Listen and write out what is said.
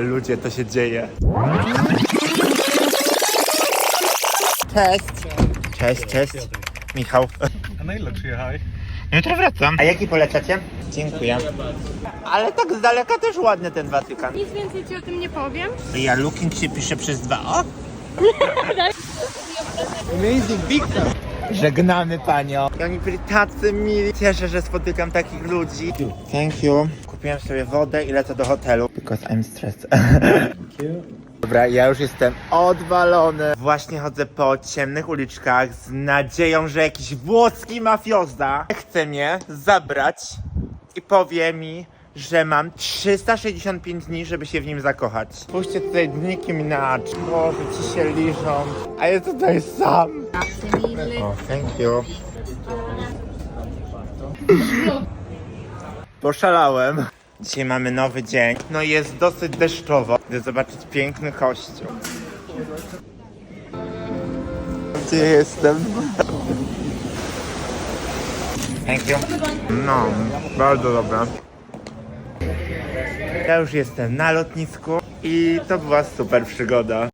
Ludzie, to się dzieje. Cześć. Cześć, cześć. Michał. A na ile przyjechałeś? Jutro wracam. A jaki polecacie? Dziękuję. Ale tak z daleka też ładny ten Watykan. Nic więcej ci o tym nie powiem. Ja looking się pisze przez dwa o. Amazing, Victor! Żegnamy panią. I oni byli tacy mili. Cieszę, że spotykam takich ludzi. Thank you. Kupiłem sobie wodę i lecę do hotelu. Because I'm stressed. Dobra, ja już jestem odwalony. Właśnie chodzę po ciemnych uliczkach z nadzieją, że jakiś włoski mafioza chce mnie zabrać i powie mi, że mam 365 dni, żeby się w nim zakochać. Spójrzcie tutaj Nicki Minaj. Boże, ci się liżą. A ja tutaj sam. O, thank you. Poszalałem. Dzisiaj mamy nowy dzień. No i jest dosyć deszczowo. Idę zobaczyć piękny kościół. Gdzie jestem? Thank you. No, bardzo dobra. Ja już jestem na lotnisku i to była super przygoda.